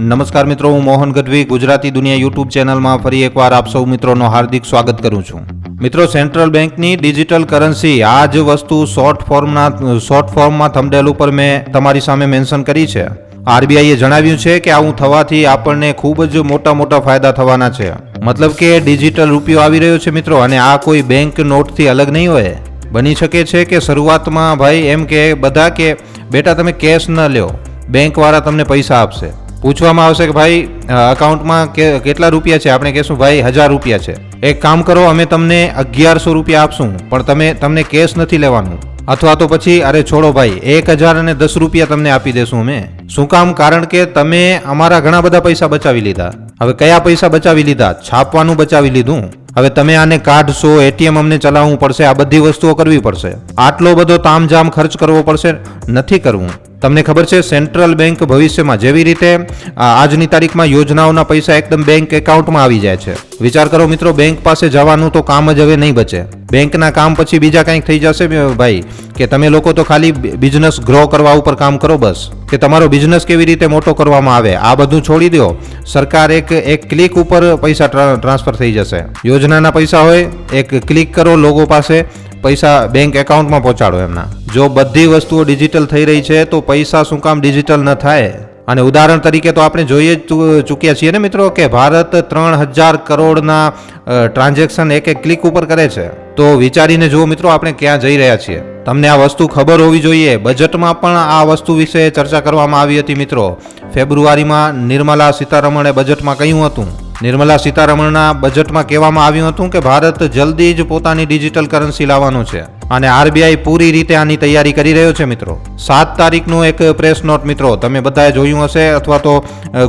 નમસ્કાર મિત્રો, હું મોહન ગઢવી, ગુજરાતી દુનિયા યુટ્યુબ ચેનલમાં ફરી એકવાર આપ સૌ મિત્રોનો હાર્દિક સ્વાગત કરું છું. મિત્રો, સેન્ટ્રલ બેંકની ડિજિટલ કરન્સી, આ જ વસ્તુ શોર્ટ ફોર્મના, શોર્ટ ફોર્મમાં થમડેલ ઉપર મેં તમારી સામે મેન્શન કરી છે. આરબીઆઈએ જણાવ્યું છે કે આવું થવાથી આપણને ખૂબ જ મોટા મોટા ફાયદા થવાના છે. મતલબ કે ડિજિટલ રૂપિયો આવી રહ્યો છે મિત્રો, અને આ કોઈ બેંક નોટથી અલગ નહીં હોય. બની શકે છે કે શરૂઆતમાં ભાઈ એમ કે બધા કે, બેટા, તમે કેશ ન લ્યો. બેંકવાળા તમને પૈસા આપશે. પૂછવામાં આવશે કે ભાઈ અકાઉન્ટમાં કેટલા રૂપિયા છે? આપણે કહેશું, ભાઈ, હજાર રૂપિયા છે. એક કામ કરો, અમે તમને અગિયારસો રૂપિયા આપશું, પણ તમે, તમને કેશ નથી લેવાનું. અથવા તો પછી, અરે છોડો ભાઈ, એક હજાર અને દસ રૂપિયા તમને આપી દેશું અમે. શું કામ? કારણ કે તમે અમારા ઘણા બધા પૈસા બચાવી લીધા. હવે કયા પૈસા બચાવી લીધા? છાપવાનું બચાવી લીધું. હવે તમે આને કાઢશો, એટીએમ અમને ચલાવવું પડશે, આ બધી વસ્તુઓ કરવી પડશે. આટલો બધો તામઝામ ખર્ચ કરવો પડશે. નથી કરવું. તમને ખબર છે, સેન્ટ્રલ બેંક ભવિષ્યમાં જેવી રીતે આજની તારીખમાં યોજનાઓના પૈસા એકદમ બેંક એકાઉન્ટમાં આવી જાય છે. વિચાર કરો મિત્રો, બેંક પાસે જવાનું તો કામ જ હવે નહીં બચે. બેંકના કામ પછી બીજા કંઈક થઈ જશે ભાઈ, કે તમે લોકો તો ખાલી બિઝનેસ ગ્રો કરવા ઉપર કામ કરો બસ. કે તમારો બિઝનેસ કેવી રીતે મોટો કરવામાં આવે, આ બધું છોડી દો. સરકાર એક એક ક્લિક ઉપર પૈસા ટ્રાન્સફર થઈ જશે. યોજનાના પૈસા હોય, એક ક્લિક કરો લોકો પાસે પૈસા બેંક એકાઉન્ટમાં પહોંચાડો એમના. જો બધી વસ્તુઓ ડિજિટલ થઈ રહી છે, તો પૈસા શું કામ ડિજિટલ ન થાય? અને ઉદાહરણ તરીકે તો આપણે જોઈએ જ ચૂક્યા છીએ ને મિત્રો કે ભારત ત્રણ હજાર કરોડના ટ્રાન્ઝેક્શન એક એક ક્લિક ઉપર કરે છે. તો વિચારીને જુઓ મિત્રો આપણે ક્યાં જઈ રહ્યા છીએ. તમને આ વસ્તુ ખબર હોવી જોઈએ. બજેટમાં પણ આ વસ્તુ વિશે ચર્ચા કરવામાં આવી હતી મિત્રો. ફેબ્રુઆરીમાં નિર્મલા સીતારમણે બજેટમાં કહ્યું હતું. નિર્મલા સીતારમણના બજેટમાં કહેવામાં આવ્યું હતું કે ભારત જલ્દી જ પોતાની ડિજિટલ કરન્સી લાવવાનું છે. અને આરબીઆઈ પૂરી રીતે આની તૈયારી કરી રહ્યો છે મિત્રો. સાત તારીખનું એક પ્રેસ નોટ મિત્રો, તમે બધાએ જોયું હશે અથવા તો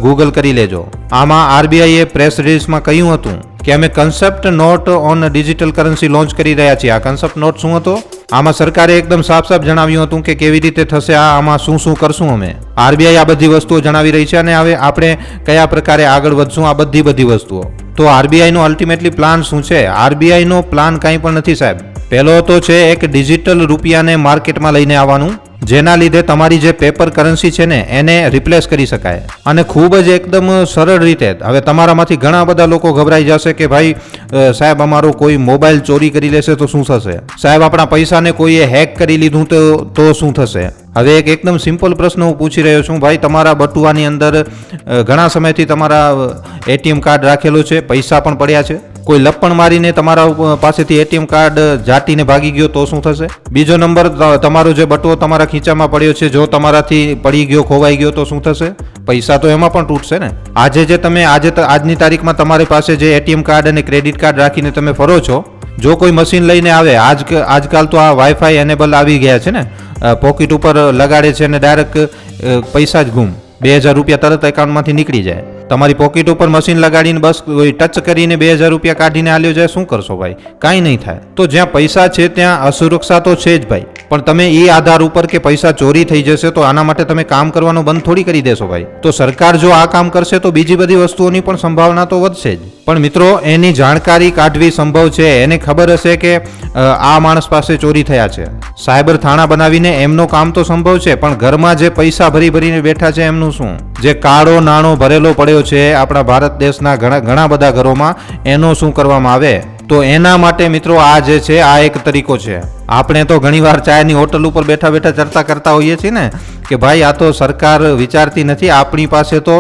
ગૂગલ કરી લેજો. આમાં આરબીઆઈએ પ્રેસ રિલીઝમાં કહ્યું હતું કે અમે concept note on digital currency launch કરી રહ્યા છીએ. આ કન્સેપ્ટ નોટ શું હતો? આમાં સરકારે એકદમ સાફ સાફ જણાવ્યું હતું કે કેવી રીતે થશે, આ આમાં શું શું કરશું અમે. આરબીઆઈ આ બધી વસ્તુઓ જણાવી રહી છે અને હવે આપણે કયા પ્રકારે આગળ વધશું આ બધી બધી વસ્તુઓ. તો આરબીઆઈનો અલ્ટિમેટલી પ્લાન શું છે? આરબીઆઈનો પ્લાન કંઈ પણ નથી સાહેબ. પહેલો તો છે એક ડિજિટલ રૂપિયાને માર્કેટમાં લઈને આવવાનું. જેના લીધે તમારી જે પેપર કરન્સી છે ને, એને રિપ્લેસ કરી શકાય. અને ખૂબ જ એકદમ સરળ રીતે, હવે તમારામાંથી ઘણા બધા લોકો ગભરાઈ જશે કે ભાઈ સાહેબ અમારો કોઈ મોબાઈલ ચોરી કરી લેશે તો શું થશે? સાહેબ, આપણા પૈસાને કોઈએ હેક કરી લીધું તો તો શું થશે? હવે એક એકદમ સિમ્પલ પ્રશ્ન હું પૂછી રહ્યો છું. ભાઈ, તમારા બટુઆની અંદર ઘણા સમયથી તમારા એટીએમ કાર્ડ રાખેલો છે, પૈસા પણ પડ્યા છે? કોઈ લપણ મારીને તમારા પાસેથી એટીએમ કાર્ડ જાટીને ભાગી ગયો તો શું થશે? બીજો નંબર તમારો જે બટવો તમારા ખીચામાં પડ્યો છે, જો તમારાથી પડી ગયો, ખોવાઈ ગયો તો શું થશે? પૈસા તો એમાં પણ તૂટશે ને? આજે જે તમે, આજે આજની તારીખમાં તમારી પાસે જે એટીએમ કાર્ડ અને ક્રેડિટ કાર્ડ રાખીને તમે ફરો છો, જો કોઈ મશીન લઈને આવે, આજ આજકાલ તો આ વાઈફાઈ એનેબલ આવી ગયા છે ને? પોકેટ ઉપર લગાડે છે અને ડાયરેક્ટ પૈસા જ ગુમ. બે હજાર રૂપિયા તરત એકાઉન્ટમાંથી નીકળી જાય. તમારી પોકેટ ઉપર મશીન લગાડીને બસ કોઈ ટચ કરીને બે હજાર રૂપિયા કાઢીને આલ્યો જાય, શું કરશો ભાઈ? કાંઈ નહીં થાય. તો જ્યાં પૈસા છે ત્યાં અસુરક્ષા તો છે જ ભાઈ. પણ તમે એ આધાર ઉપર કે પૈસા ચોરી થઈ જશે તો આના માટે તમે કામ કરવાનું બંધ થોડી કરી દેશો ભાઈ. તો સરકાર જો આ કામ કરશે તો બીજી બધી વસ્તુઓની પણ સંભાવના તો વધશે જ. પણ મિત્રો, એની જાણકારી કાઢવી સંભવ છે. એને ખબર હશે કે આ માણસ પાસે ચોરી થયા છે. સાયબર થાણા બનાવીને એમનો કામ તો સંભવ છે, પણ ઘરમાં જે પૈસા ભરી ભરીને બેઠા છે એમનું શું? જે કાળો નાણો ભરેલો પડ્યો છે આપણા ભારત દેશના ઘણા ઘણા બધા ઘરોમાં, એનો શું કરવામાં આવે? તો એના માટે મિત્રો આ જે છે, આ એક તરીકો છે. આપણે તો ઘણીવાર ચાયની હોટલ ઉપર બેઠા બેઠા ચર્ચા કરતા હોઈએ છીએ ને, કે ભાઈ આ તો સરકાર વિચારતી નથી. આપણી પાસે તો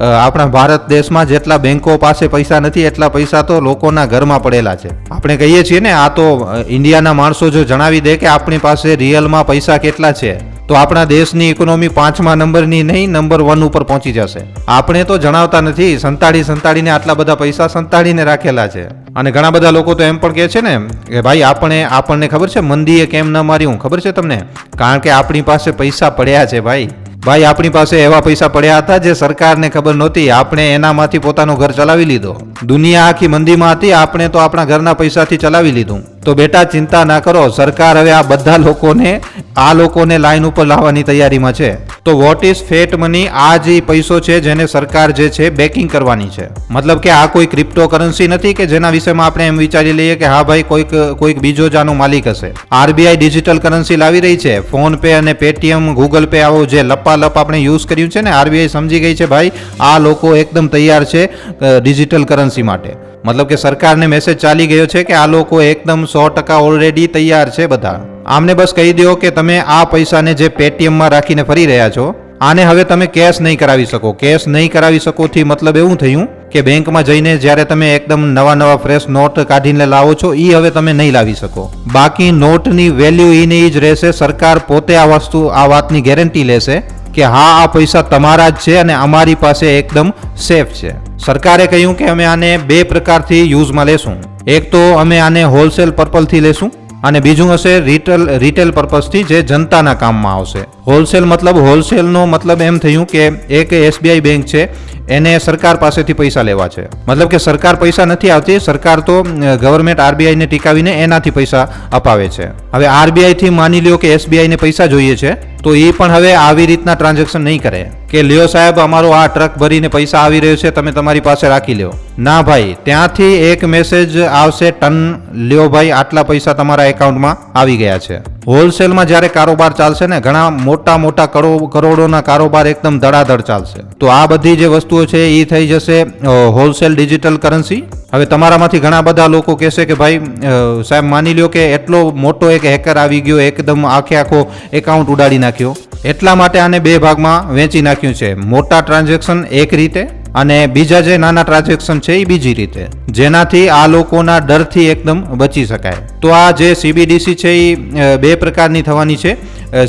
આપણા ભારત દેશમાં જેટલા બેંકો પાસે પૈસા નથી, એટલા પૈસા તો લોકોના ઘરમાં પડેલા છે. આપણે કહીએ છીએ ને, આ તો ઇન્ડિયાના માણસો જો જણાવી દે કે આપણી પાસે રિયલમાં પૈસા કેટલા છે. તો આપણા દેશની ઇકોનોમી પાંચમા નંબરની નહીં નંબર વન ઉપર પહોંચી જશે. આપણે તો જણાવતા નથી, સંતાડી સંતાડીને આટલા બધા પૈસા સંતાડીને રાખેલા છે. અને ઘણા બધા લોકો તો એમ પણ કહે છે ને, કે ભાઈ આપણે, આપણને ખબર છે, મંદીએ કેમ ન માર્યું? ખબર છે તમને? કારણ કે આપણી પાસે પૈસા પડ્યા છે ભાઈ. ભાઈ, આપણી પાસે એવા પૈસા પડ્યા હતા જે સરકારને ખબર નહોતી. આપણે એનામાંથી પોતાનું ઘર ચલાવી લીધો. દુનિયા આખી મંદીમાં હતી, આપણે તો આપણા ઘરના પૈસાથી ચલાવી લીધું. તો બેટા ચિંતા ના કરો, સરકાર હવે આ બધા લોકોને, આ લોકોને લાઈન ઉપર લાવવાની તૈયારીમાં છે. તો વોટ ઇઝ ફેટ મની આ જે પૈસો છે જેને સરકાર જે છે બેકિંગ કરવાની છે. મતલબ કે આ કોઈ ક્રિપ્ટો કરન્સી નથી કે જેના વિષયમાં આપણે એમ વિચારી લઈએ કે હા ભાઈ કોઈક કોઈક બીજો જ આનો માલિક હશે. આરબીઆઈ ડિજિટલ કરન્સી લાવી રહી છે. ફોન પે અને પેટીએમ ગૂગલ પે આવો જે લપાલપ આપણે યુઝ કર્યું છે ને આરબીઆઈ સમજી ગઈ છે ભાઈ, આ લોકો એકદમ તૈયાર છે ડિજિટલ કરન્સી માટે. મતલબ કે સરકારને મેસેજ ચાલી ગયો છે કે આ લોકો એકદમ સો ટકા ઓલરેડી તૈયાર છે બધા. આમને બસ કહી દો કે તમે આ પૈસાને જે પેટીએમમાં રાખીને ફરી રહ્યા છો, આને હવે તમે કેશ નહીં કરાવી શકો. કેશ નહીં કરાવી શકો થી મતલબ એવું થયું કે બેંકમાં જઈને જ્યારે તમે એકદમ નવા નવા ફ્રેશ નોટ કાઢીને લાવો છો એ હવે તમે નહીં લાવી શકો. બાકી નોટની વેલ્યુ એને જ રહેશે. સરકાર પોતે આ વસ્તુ, આ વાતની ગેરંટી લેશે કે હા, આ પૈસા તમારા જ છે અને અમારી પાસે એકદમ સેફ છે. સરકારે કહ્યું કે અમે આને બે પ્રકારથી યુઝમાં લેશું. એક તો અમે આને હોલસેલ પર્પલથી લેશું અને બીજું હશે રિટેલ રિટેલ પર્પઝથી જે જનતાના કામમાં આવશે. હોલસેલ મતલબ હોલસેલનો મતલબ એમ થયું કે એક એસબીઆઈ બેંક છે, એને સરકાર પાસેથી પૈસા લેવા છે. મતલબ કે સરકાર પૈસા નથી આવતી, સરકાર તો ગવર્મેન્ટ આરબીઆઈને ટીકાવીને એનાથી પૈસા અપાવે છે. હવે આરબીઆઈથી માની લ્યો કે એસબીઆઈને પૈસા જોઈએ છે, તો એ પણ હવે આવી રીતના ટ્રાન્ઝેક્શન નહીં કરે. કે લ્યો સાહેબ, અમારો આ ટ્રક ભરીને પૈસા આવી રહ્યો છે, તમે તમારી પાસે રાખી લ્યો. ના ભાઈ, ત્યાંથી એક મેસેજ આવશે, ટન, લ્યો ભાઈ, આટલા પૈસા તમારા એકાઉન્ટમાં આવી ગયા છે. હોલસેલમાં જ્યારે કારોબાર ચાલશે ને, ઘણા મોટા મોટા કરો કરોડોના કારોબાર એકદમ ધડાધડ ચાલશે. તો આ બધી જે વસ્તુઓ છે એ થઈ જશે હોલસેલ ડિજિટલ કરન્સી. હવે તમારામાંથી ઘણા બધા લોકો કહેશે કે ભાઈ સાહેબ માની લ્યો કે એટલો મોટો એક હેકર આવી ગયો, એકદમ આખે આખો એકાઉન્ટ ઉડાડી નાખ્યો. એટલા માટે આને બે ભાગમાં વેચી નાખ્યું છે. મોટા ટ્રાન્ઝેક્શન એક રીતે અને બીજા જે નાના ટ્રાન્ઝેક્શન છે એ બીજી રીતે. જેનાથી આ લોકોના ડરથી એકદમ બચી શકાય. તો આ જે સીબીડીસી છે એ બે પ્રકારની થવાની છે.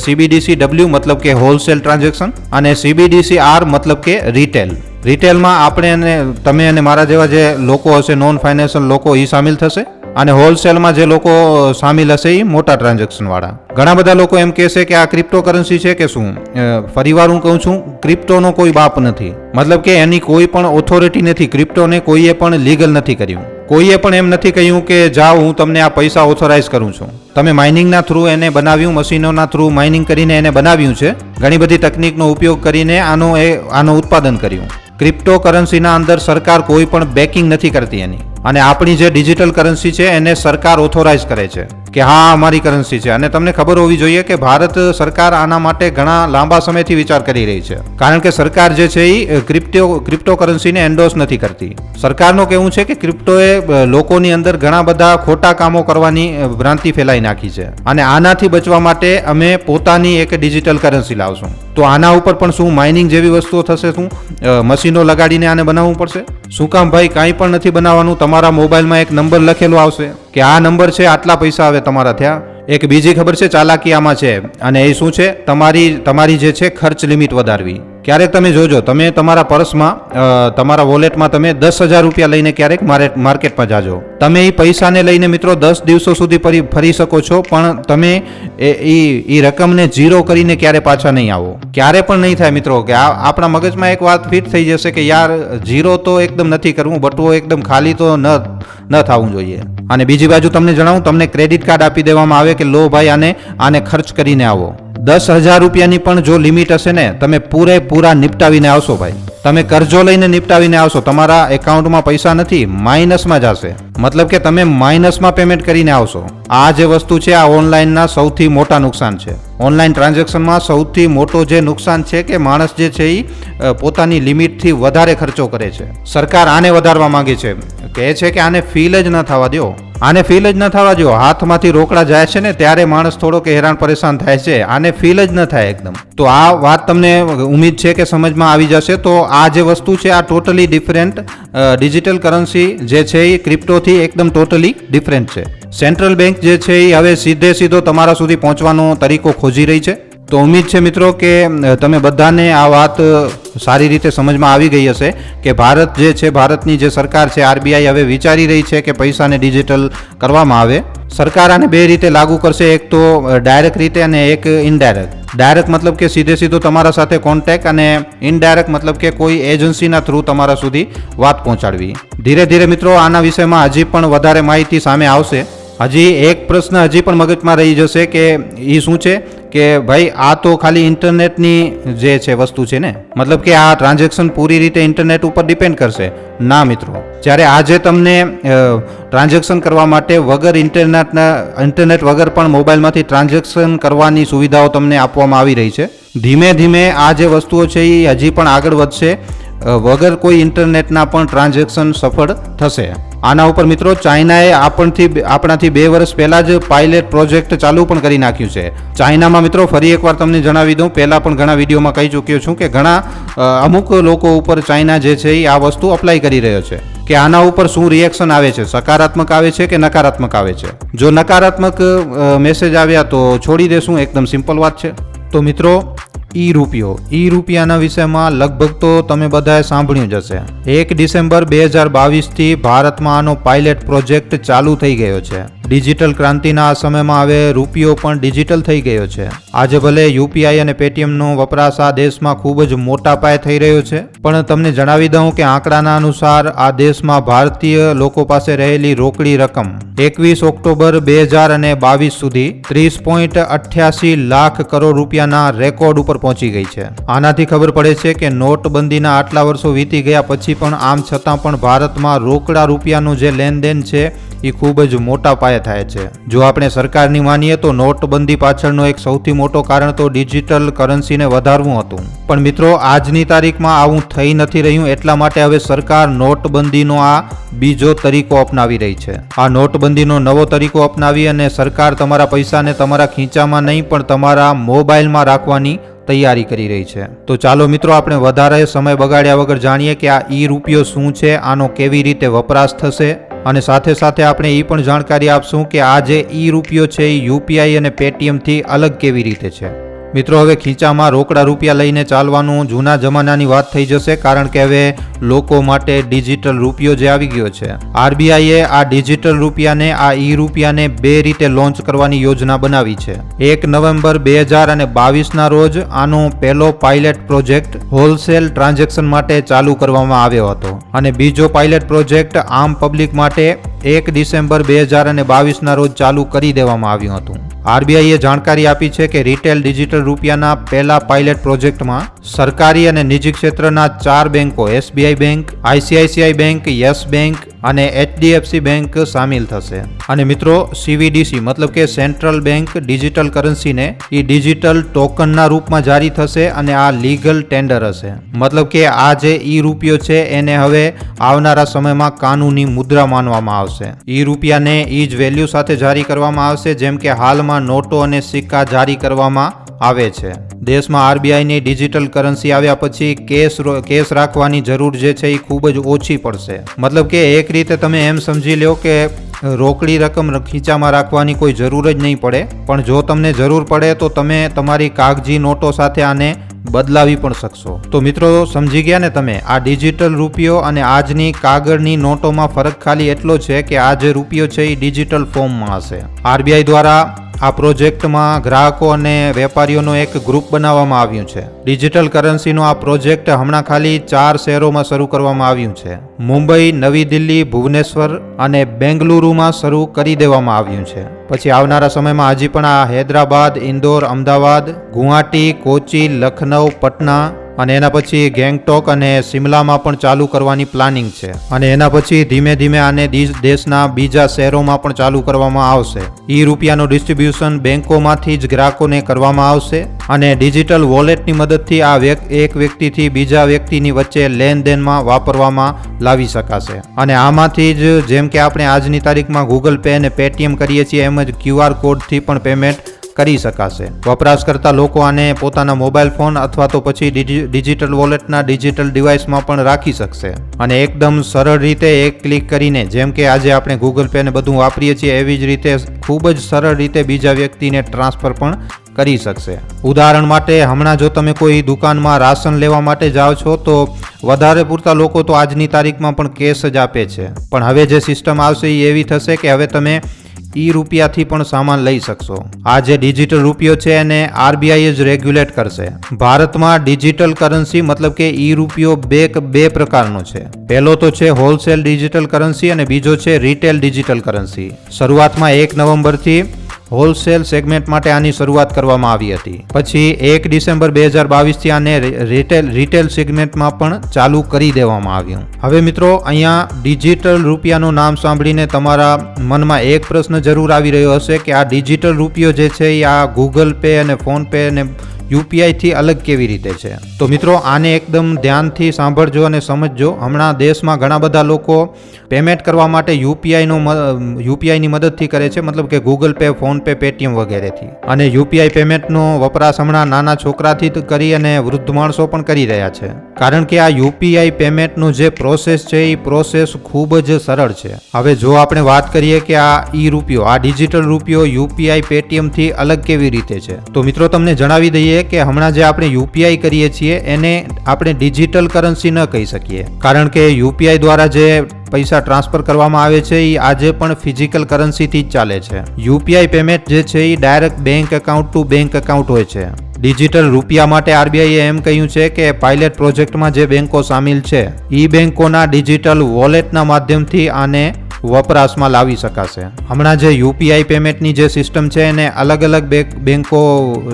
સીબીડીસી ડબલ્યુ મતલબ કે હોલસેલ ટ્રાન્ઝેક્શન અને સીબીડીસી આર મતલબ કે રિટેલ રિટેલમાં આપણે અને તમે અને મારા જેવા જે લોકો હશે નોન ફાઇનાન્શિયલ લોકો એ સામેલ થશે. અને હોલસેલમાં જે લોકો સામેલ હશે એ મોટા ટ્રાન્ઝેક્શનવાળા. ઘણા બધા લોકો એમ કહેશે કે આ ક્રિપ્ટો કરન્સી છે કે શું? ફરીવાર હું કહું છું, ક્રિપ્ટોનો કોઈ બાપ નથી. મતલબ કે એની કોઈ પણ ઓથોરિટી નથી. ક્રિપ્ટોને કોઈએ પણ લીગલ નથી કર્યું. કોઈએ પણ એમ નથી કહ્યું કે જાઓ, હું તમને આ પૈસા ઓથોરાઇઝ કરું છું. તમે માઇનિંગના થ્રુ એને બનાવ્યું મશીનોના થ્રુ માઇનિંગ કરીને એને બનાવ્યું છે. ઘણી બધી તકનિકનો ઉપયોગ કરીને આનો એ, આનું ઉત્પાદન કર્યું. ક્રિપ્ટો કરન્સીના અંદર સરકાર કોઈ પણ બેકિંગ નથી કરતી એની. અને આપણી જે ડિજિટલ કરન્સી છે, એને સરકાર ઓથોરાઇઝ કરે છે કે હા, અમારી કરન્સી છે. અને તમને ખબર હોવી જોઈએ કે ભારત સરકાર આના માટે ઘણા લાંબા સમયથી વિચાર કરી રહી છે. કારણ કે સરકાર જે છે એ ક્રિપ્ટો ક્રિપ્ટો કરન્સીને એન્ડોસ નથી કરતી. સરકારનું કહેવું છે કે ક્રિપ્ટોએ લોકોની અંદર ઘણા બધા ખોટા કામો કરવાની ભ્રાંતિ ફેલાઈ નાખી છે. અને આનાથી બચવા માટે અમે પોતાની એક ડિજિટલ કરન્સી લાવશું. તો આના ઉપર પણ શું માઇનિંગ જેવી વસ્તુઓ થશે શું? મશીનો લગાડીને આને બનાવવું પડશે? શું કામ ભાઈ કાંઈ પણ નથી બનાવવાનું, તમારા મોબાઈલમાં એક નંબર લખેલો આવશે કે આ નંબર છે, આટલા પૈસા આવે તમારા થયા. એક બીજી ખબર છે ચાલાકી આમાં છે. અને એ શું છે? તમારી તમારી જે છે, ખર્ચ લિમિટ વધારવી. ક્યારેક તમે જોજો, તમે તમારા પર્સમાં તમારા વોલેટમાં તમે દસ હજાર રૂપિયા લઈને ક્યારેક મારે- માર્કેટમાં જાજો. તમે એ પૈસાને લઈને મિત્રો દસ દિવસો સુધી ફરી ફરી શકો છો, પણ તમે એ એ રકમને ઝીરો કરીને ક્યારે પાછા નહીં આવો. ક્યારે પણ નહીં થાય મિત્રો, કે આ, આપણા મગજમાં એક વાત ફિટ થઈ જશે કે યાર, ઝીરો તો એકદમ નથી કરવું બટવો એકદમ ખાલી તો ન ન થવું જોઈએ. અને બીજી બાજુ તમને જણાવું, તમને ક્રેડિટ કાર્ડ આપી દેવામાં આવે કે લો ભાઈ આને આને ખર્ચ કરીને આવો. દસ હજાર રૂપિયાની પણ જો લિમિટ હશે ને, તમે પૂરેપૂરા નિપટાવીને આવશો ભાઈ. તમે કરજો લઈને નિપટાવીને આવશો. તમારા એકાઉન્ટમાં પૈસા નથી માઇનસમાં જશે મતલબ કે તમે માઇનસમાં પેમેન્ટ કરીને આવશો. આ જે વસ્તુ છે, આ ઓનલાઈનના સૌથી મોટા નુકસાન છે. ઓનલાઈન ટ્રાન્ઝેક્શનમાં સૌથી મોટો જે નુકસાન છે કે માણસ જે છે એ પોતાની લિમિટથી વધારે ખર્ચો કરે છે. સરકાર આને વધારવા માંગે છે. કહે છે કે આને ફીલ જ ન થવા દો આને ફીલ જ ન થવા દો હાથમાંથી રોકડા જાય છે ને, ત્યારે માણસ થોડોક હેરાન પરેશાન થાય છે. આને ફીલ જ ન થાય એકદમ. તો આ વાત તમને ઉમીદ છે કે સમજમાં આવી જશે, તો આ જે વસ્તુ છે, આ ટોટલી ડિફરન્ટ ડિજિટલ કરન્સી જે છે એ ક્રિપ્ટોથી એકદમ ટોટલી ડિફરન્ટ છે. સેન્ટ્રલ બેંક જે છે એ હવે સીધે સીધો તમારા સુધી પહોંચવાનો તરીકો ખોજી રહી છે. તો ઉમ્મીદ છે મિત્રો કે તમે બધાને આ વાત સારી રીતે સમજમાં આવી ગઈ હશે કે ભારત જે છે, ભારતની જે સરકાર છે, આરબીઆઈ હવે વિચારી રહી છે કે પૈસાને ડિજિટલ કરવામાં આવે. સરકાર આને બે રીતે લાગુ કરશે, એક તો ડાયરેક્ટ રીતે અને એક ઇનડાયરેક્ટ. ડાયરેક્ટ મતલબ કે સીધે સીધો તમારા સાથે કોન્ટેક્ટ અને ઇનડાયરેક્ટ મતલબ કે કોઈ એજન્સીના થ્રુ તમારા સુધી વાત પહોંચાડવી. ધીરે ધીરે મિત્રો આના વિષયમાં હજી પણ વધારે માહિતી સામે આવશે. હજી એક પ્રશ્ન હજી પણ મગજમાં રહી જશે કે એ શું છે? કે ભાઈ, આ તો ખાલી ઇન્ટરનેટની જે છે વસ્તુ છે ને? મતલબ કે આ ટ્રાન્ઝેક્શન પૂરી રીતે ઇન્ટરનેટ ઉપર ડિપેન્ડ કરશે. ના, મિત્રો. જ્યારે આજે તમને ટ્રાન્ઝેક્શન કરવા માટે વગર ઇન્ટરનેટના, ઇન્ટરનેટ વગર પણ મોબાઈલમાંથી ટ્રાન્ઝેક્શન કરવાની સુવિધાઓ તમને આપવામાં આવી રહી છે. ધીમે ધીમે આ જે વસ્તુઓ છે એ હજી પણ આગળ વધશે. વગર કોઈ ઇન્ટરનેટના પણ ટ્રાન્ઝેક્શન સફળ થશે. આના ઉપર મિત્રો ચાઇનાએ આપણથી આપણાથી બે વર્ષ પહેલાં જ પાયલેટ પ્રોજેક્ટ ચાલુ પણ કરી નાખ્યું છે. ચાઇનામાં મિત્રો ફરી એકવાર તમને જણાવી દઉં, પહેલાં પણ ઘણા વિડીયોમાં કહી ચૂક્યો છું કે ઘણા અમુક લોકો ઉપર ચાઇના જે છે એ આ વસ્તુ અપ્લાય કરી રહ્યો છે કે આના ઉપર શું રિએક્શન આવે છે, સકારાત્મક આવે છે કે નકારાત્મક આવે છે? જો નકારાત્મક મેસેજ આવ્યા તો છોડી દેશું, એકદમ સિમ્પલ વાત છે. તો મિત્રો ઈ રૂપિયો. ઈ રૂપિયાના વિષયમાં લગભગ તો તમે બધાએ સાંભળ્યું જ હશે. એક ડિસેમ્બર બે હજાર બાવીસથી ભારતમાં આનો પાયલેટ પ્રોજેક્ટ ચાલુ થઈ ગયો છે. ડિજિટલ ક્રાંતિના આ સમયમાં હવે રૂપિયો પણ ડિજિટલ થઈ ગયો છે. આજે ભલે યુપીઆઈ અને પેટીએમનો વપરાશ આ દેશમાં ખૂબ જ મોટા પાયે થઈ રહ્યો છે, પણ તમને જણાવી દઉં કે આંકડાના અનુસાર આ દેશમાં ભારતીય લોકો પાસે રહેલી રોકડી રકમ એકવીસ ઓક્ટોબર બે હજાર અને બાવીસ સુધી ત્રીસ પોઈન્ટ અઠ્યાસી લાખ કરોડ રૂપિયાના રેકોર્ડ ઉપર પહોંચી ગઈ છે. આનાથી ખબર પડે છે કે નોટબંધીના આટલા વર્ષો વીતી ગયા પછી પણ આમ છતાં પણ ભારતમાં રોકડા રૂપિયાનું જે લેનદેન છે, એ ખૂબ જ મોટા પાયે થાય છે. જો આપણે સરકારની માનીએ તો નોટબંધી પાછળનો એક સૌથી મોટો કારણ તો ડિજિટલ કરન્સીને વધારવું હતું. પણ મિત્રો, આજની તારીખમાં આવું થઈ નથી રહ્યું એટલા માટે હવે સરકાર નોટબંધીનો આ બીજો તરીકો અપનાવી રહી છે. આ નોટબંધીનો નવો તરીકો અપનાવી અને સરકાર તમારા પૈસાને તમારા ખીચામાં નહીં પણ તમારા મોબાઈલમાં રાખવાની તૈયારી કરી રહી છે. તો ચાલો મિત્રો, આપણે વધારે સમય બગાડ્યા વગર જાણીએ કે આ ઈ રૂપિયો શું છે, આનો કેવી રીતે વપરાશ થશે અને સાથે સાથે આપણે એ પણ જાણકારી આપશું કે આ જે ઈ રૂપિયો છે એ યુપીઆઈ અને પેટીએમથી અલગ કેવી રીતે છે. મિત્રો, હવે ખીચામાં રોકડા રૂપિયા લઈને ચાલવાનું જૂના જમાનાની વાત થઈ જશે કારણ કે હવે લોકો માટે ડિજિટલ રૂપિયો જે આવી ગયો છે. આરબીઆઈએ આ ડિજિટલ રૂપિયાને, આ ઈ રૂપિયાને બે રીતે લોન્ચ કરવાની યોજના બનાવી છે. એક નવેમ્બર બે હજાર અને બાવીસના રોજ આનો પહેલો પાયલેટ પ્રોજેક્ટ હોલસેલ ટ્રાન્ઝેક્શન માટે ચાલુ કરવામાં આવ્યો હતો. અને બીજો પાયલેટ પ્રોજેક્ટ આમ પબ્લિક માટે એક ડિસેમ્બર બે હજાર અને બાવીસના રોજ ચાલુ કરી દેવામાં આવ્યું હતું. આરબીઆઈએ જાણકારી આપી છે કે રિટેલ ડિજિટલ રૂપિયાના પહેલા પાયલટ પ્રોજેક્ટમાં સરકારી અને નિજી ક્ષેત્રના ચાર બેન્કો SBI bank, ICICI bank, Yes Bank અને એચડીએફસી બેંક સામેલ થશે. અને મિત્રો સીવીડીસી મતલબ કે સેન્ટ્રલ બેંક ડિજિટલ કરન્સીને એ ડિજિટલ ટોકનના રૂપમાં જારી થશે અને આ લીગલ ટેન્ડર હશે. મતલબ કે આ જે ઈ રૂપિયો છે, એને હવે આવનારા સમયમાં કાનૂની મુદ્રા માનવામાં આવશે. ઈ રૂપિયાને ઈ જ વેલ્યુ સાથે જારી કરવામાં આવશે, જેમ કે હાલમાં નોટો અને સિક્કા જારી કરવામાં આવે છે. દેશમાં આરબીઆઈની ડિજિટલ કરન્સી આવ્યા પછી કેશ કેસ રાખવાની જરૂર જે છે એ ખૂબ જ ઓછી પડશે. મતલબ કે એક રીતે તમે એમ સમજી લો કે રોકડી રકમ ખીચામાં રાખવાની કોઈ જરૂર જ નહીં પડે. પણ જો તમને જરૂર પડે તો તમે તમારી કાગજી નોટો સાથે આને બદલાવી પણ શકશો. તો મિત્રો, સમજી ગયા ને તમે? આ ડિજિટલ રૂપિયો અને આજની કાગળની નોટોમાં ફરક ખાલી એટલો છે કે આ જે રૂપિયો છે એ ડિજિટલ ફોર્મમાં હશે. આરબીઆઈ દ્વારા આ પ્રોજેક્ટમાં ગ્રાહકો અને વેપારીઓનો એક ગ્રુપ બનાવવામાં આવ્યું છે. ડિજિટલ કરન્સીનો આ પ્રોજેક્ટ હમણાં ખાલી ચાર શહેરોમાં શરૂ કરવામાં આવ્યું છે. મુંબઈ, નવી દિલ્હી, ભુવનેશ્વર અને બેંગલુરુમાં શરૂ કરી દેવામાં આવ્યું છે. પછી આવનારા સમયમાં હજી પણ આ હૈદરાબાદ, ઇન્દોર, અમદાવાદ, ગુવાહાટી, કોચી, લખનઉ, પટના અને એના પછી ગેંગટોક અને સિમલામાં પણ ચાલુ કરવાની પ્લાનિંગ છે. અને એના પછી ધીમે ધીમે આને દેશના બીજા શહેરોમાં પણ ચાલુ કરવામાં આવશે. ઈ રૂપિયાનું ડિસ્ટ્રીબ્યુશન બેંકોમાંથી જ ગ્રાહકોને કરવામાં આવશે અને ડિજિટલ વોલેટની મદદથી આ એક વ્યક્તિથી બીજા વ્યક્તિની વચ્ચે લેન દેનમાં વાપરવામાં લાવી શકાશે. અને આમાંથી જ જેમ કે આપણે આજની તારીખમાં ગૂગલ પે અને પેટીએમ કરીએ છીએ, એમ જ ક્યુઆર કોડથી પણ પેમેન્ટ કરી શકાશે. વપરાશકર્તા લોકો આને પોતાના મોબાઈલ ફોન અથવા તો પછી ડિજિટલ વોલેટના ડિજિટલ ડિવાઇસમાં પણ રાખી શકશે. અને એકદમ સરળ રીતે એક ક્લિક કરીને, જેમ કે આજે આપણે ગૂગલ પે ને બધું વાપરીએ છીએ, એવી જ રીતે ખૂબ જ સરળ રીતે બીજા વ્યક્તિને ટ્રાન્સફર પણ કરી શકશે. ઉદાહરણ માટે, હમણાં જો તમે કોઈ દુકાનમાં રાશન લેવા માટે જાઓ છો, તો વધારે પૂરતા લોકો તો આજની તારીખમાં પણ કેશ જ આપે છે. પણ હવે જે સિસ્ટમ આવશે એ એવી થશે કે હવે તમે ઈ રૂપિયાથી પણ સામાન લઈ શકશો. આ જે ડિજિટલ રૂપિયો છે એને આરબીઆઈ જ રેગ્યુલેટ કરશે. ભારતમાં ડિજિટલ કરન્સી મતલબ કે ઈ રૂપિયો બે બે પ્રકારનો છે. પહેલો તો છે હોલસેલ ડિજિટલ કરન્સી અને બીજો છે રિટેલ ડિજિટલ કરન્સી. શરૂઆતમાં એક નવેમ્બરથી હોલસેલ સેગમેન્ટ માટે આની શરૂઆત કરવામાં આવી હતી. પછી એક ડિસેમ્બર બે હજાર બાવીસથી આને રિટેલ રિટેલ સેગમેન્ટમાં પણ ચાલુ કરી દેવામાં આવ્યું. હવે મિત્રો, અહીંયા ડિજિટલ રૂપિયાનું નામ સાંભળીને તમારા મનમાં એક પ્રશ્ન જરૂર આવી રહ્યો હશે કે આ ડિજિટલ રૂપિયો જે છે એ આ ગૂગલ પે અને ફોન પે અને યુપીઆઈથી અલગ કેવી રીતે છે? તો મિત્રો, આને એકદમ ધ્યાનથી સાંભળજો અને સમજજો. હમણાં દેશમાં ઘણા બધા લોકો પેમેન્ટ કરવા માટે યુપીઆઈનો યુપીઆઈની મદદથી કરે છે, મતલબ કે ગૂગલ પે ફોનપે પેટીએમ વગેરેથી. અને યુપીઆઈ પેમેન્ટનો વપરાશ હમણાં નાના છોકરાથી કરી અને વૃદ્ધ માણસો પણ કરી રહ્યા છે. કારણ કે આ યુપીઆઈ પેમેન્ટનું જે પ્રોસેસ છે, એ પ્રોસેસ ખૂબ જ સરળ છે. હવે જો આપણે વાત કરીએ કે આ ઈ રૂપિયો, આ ડિજિટલ રૂપિયો યુપીઆઈ પેટીએમથી અલગ કેવી રીતે છે? તો મિત્રો, તમને જણાવી દઈએ કે હમણાં જે આપણે યુપીઆઈ કરીએ છીએ, એને આપણે ડિજિટલ કરન્સી ન કહી શકીએ. કારણ કે યુપીઆઈ દ્વારા જે પૈસા ટ્રાન્સફર કરવામાં આવે છે એ આજે પણ ફિઝિકલ કરન્સીથી જ ચાલે છે. યુપીઆઈ પેમેન્ટ જે છે એ direct bank account to bank account હોય છે. ડિજિટલ રૂપિયા માટે આરબીઆઈએ એમ કહ્યું છે કે પાયલેટ પ્રોજેક્ટમાં જે બેંકો સામેલ છે, ઈ બેંકોના ડિજિટલ વોલેટના માધ્યમથી આને વપરાશમાં લાવી શકાશે. હમણાં જે યુપીઆઈ પેમેન્ટની જે સિસ્ટમ છે એને અલગ અલગ બેંકો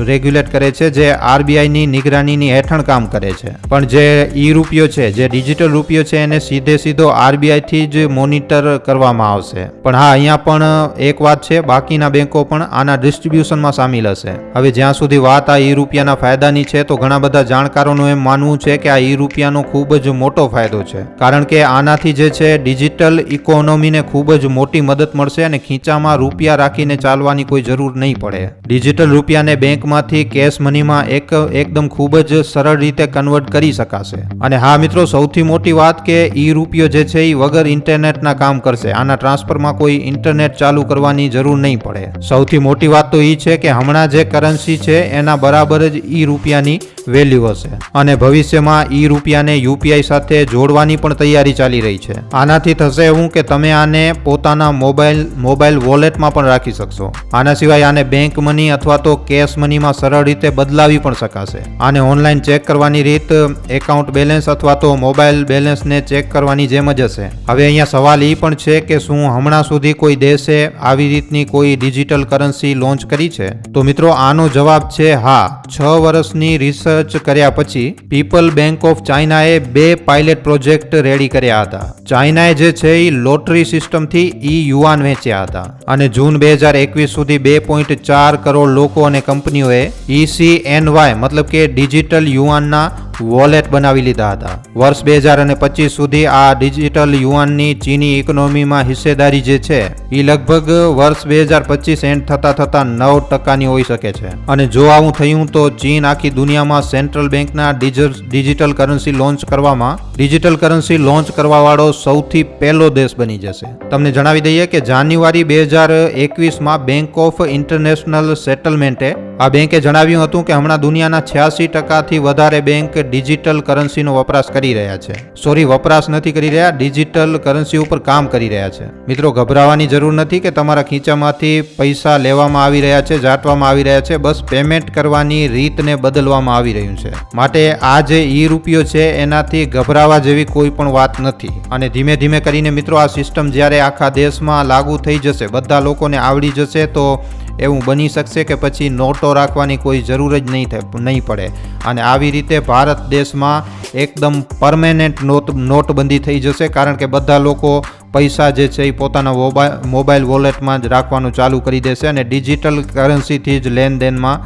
રેગ્યુલેટ કરે છે, જે આરબીઆઈની નિગરાનીની હેઠળ કામ કરે છે. પણ જે ઈ રૂપિયો છે, જે ડિજિટલ રૂપિયો છે, એને સીધે સીધો આરબીઆઈથી જ મોનિટર કરવામાં આવશે. પણ હા, અહીંયા પણ એક વાત છે, બાકીના બેંકો પણ આના ડિસ્ટ્રીબ્યુશનમાં સામેલ હશે. હવે જ્યાં સુધી વાત આ ઈ રૂપિયાના ફાયદાની છે, તો ઘણા બધા જાણકારોનું એમ માનવું છે કે આ ઈ રૂપિયાનો ખૂબ જ મોટો ફાયદો છે. કારણ કે આનાથી જે છે, ડિજિટલ ઇકોનોમીને ખૂબ જ મોટી મદદ મળશે અને ખીચામાં રૂપિયા રાખીને ચાલવાની કોઈ જરૂર નહીં પડે. ડિજિટલ રૂપિયાને બેંકમાંથી કેશ મનીમાં એક એકદમ ખૂબ જ સરળ રીતે કન્વર્ટ કરી શકાશે. અને હા મિત્રો, સૌથી મોટી વાત કે ઈ રૂપિયો જે છે એ વગર ઇન્ટરનેટના કામ કરશે. આના ટ્રાન્સફરમાં કોઈ ઇન્ટરનેટ ચાલુ કરવાની જરૂર નહીં પડે. સૌથી મોટી વાત તો એ છે કે હમણાં જે કરન્સી છે એના બરાબર જ ઈ રૂપિયાની વેલ્યુ હશે. અને ભવિષ્યમાં ઈ રૂપિયાને યુપીઆઈ સાથે જોડવાની પણ તૈયારી ચાલી રહી છે. આનાથી થશે એવું કે તમે આને પોતાના મોબાઈલ મોબાઈલ વોલેટમાં પણ રાખી શકશો. આના સિવાય આને બેંક મની અથવા તો કેશ મનીમાં સરળ રીતે બદલાવી પણ શકાશે. આને ઓનલાઈન ચેક કરવાની રીત, એકાઉન્ટ બેલેન્સ અથવા તો મોબાઈલ બેલેન્સને ચેક કરવાની જેમ જ હશે. હવે અહીંયા સવાલ એ પણ છે કે શું હમણાં સુધી કોઈ દેશે આવી રીતની કોઈ ડિજિટલ કરન્સી લોન્ચ કરી છે? તો મિત્રો આનો જવાબ છે હા. છ વર્ષની રિસર્ચ કર્યા પછી પીપલ બેંક ઓફ ચાઇનાએ બે પાયલટ પ્રોજેક્ટ રેડી કર્યા હતા. ચાઇનાએ જે છે એ લોટરી સિસ્ટમથી ઈ યુવાન વેચ્યા હતા. અને જૂન બે હજાર એકવીસ સુધી બે પોઈન્ટ ચાર કરોડ લોકો અને કંપનીઓએ ઈસીએનવાય મતલબ કે ડિજિટલ યુવાનના વોલેટ બનાવી લીધા હતા. વર્ષ બે હજાર અને પચીસ સુધી આ ડિજિટલ યુવાનની ચીની ઇકોનોમીમાં હિસ્સેદારી જે છે એ લગભગ વર્ષ બે હજાર પચીસ એન્ડ થતા થતા નવ ટકાની હોઈ શકે છે. અને જો આવું થયું તો ચીન આખી દુનિયામાં સેન્ટ્રલ બેંકના ડિજિટલ કરન્સી લોન્ચ કરવામાં, ડિજિટલ કરન્સી લોન્ચ કરવા વાળો સૌથી પહેલો દેશ બની જશે. તમને જણાવી દઈએ કે જાન્યુઆરી બે હજાર એકવીસમાં બેંક ઓફ ઇન્ટરનેશનલ સેટલમેન્ટે આ બેંકે જણાવ્યું હતું કે હમણાં દુનિયાના છ્યાસી ટકાથી વધારે બેંક ડિજિટલ કરન્સીનો વપરાશ કરી રહ્યા છે. સોરી વપરાશ નથી કરી રહ્યા ડિજિટલ કરન્સી ઉપર કામ કરી રહ્યા છે. મિત્રો, ગભરાવાની જરૂર નથી કે તમારા ખીચામાંથી પૈસા લેવામાં આવી રહ્યા છે, જાટવામાં આવી રહ્યા છે, બસ પેમેન્ટ કરવાની રીતને બદલવામાં આવી રહ્યું છે. માટે આ જે ઈ રૂપિયો છે, એનાથી ગભરાવા જેવી કોઈ પણ વાત નથી. અને ધીમે ધીમે કરીને મિત્રો, આ સિસ્ટમ જ્યારે આખા દેશમાં લાગુ થઈ જશે, બધા લોકોને આવડી જશે, તો એવું બની શકશે કે પછી નોટો રાખવાની કોઈ જરૂર જ નહીં થાય નહીં પડે. અને આવી રીતે ભારત દેશમાં એકદમ પરમેનન્ટ નોટ નોટબંધી થઈ જશે, કારણ કે બધા લોકો પૈસા જે છે એ પોતાના મોબાઈલ મોબાઈલ વોલેટમાં જ રાખવાનું ચાલુ કરી દેશે અને ડિજિટલ કરન્સીથી જ લેનદેનમાં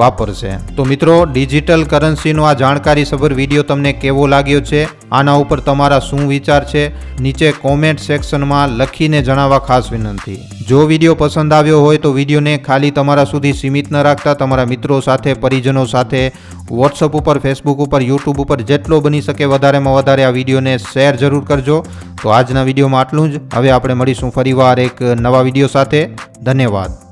વાપરશે. તો મિત્રો ડિજિટલ કરન્સીનો આ જાણકારીસભર વીડિયો તમને કેવો લાગ્યો છે? આના ઉપર તમારા શું વિચાર છે? નીચે કોમેન્ટ સેક્શનમાં લખીને જણાવવા ખાસ વિનંતી. જો વીડિયો પસંદ આવ્યો હોય તો વિડીયોને ખાલી તમારા સુધી સીમિત ન રાખતા તમારા મિત્રો સાથે, પરિજનો સાથે વોટ્સઅપ ઉપર ફેસબુક ઉપર યુટ્યુબ ઉપર જેટલો બની શકે વધારેમાં વધારે આ વિડીયોને શેર જરૂર કરજો. તો આજના વિડીયોમાં આટલું જ. હવે આપણે મળીશું ફરીવાર એક નવા વીડિયો સાથે. ધન્યવાદ.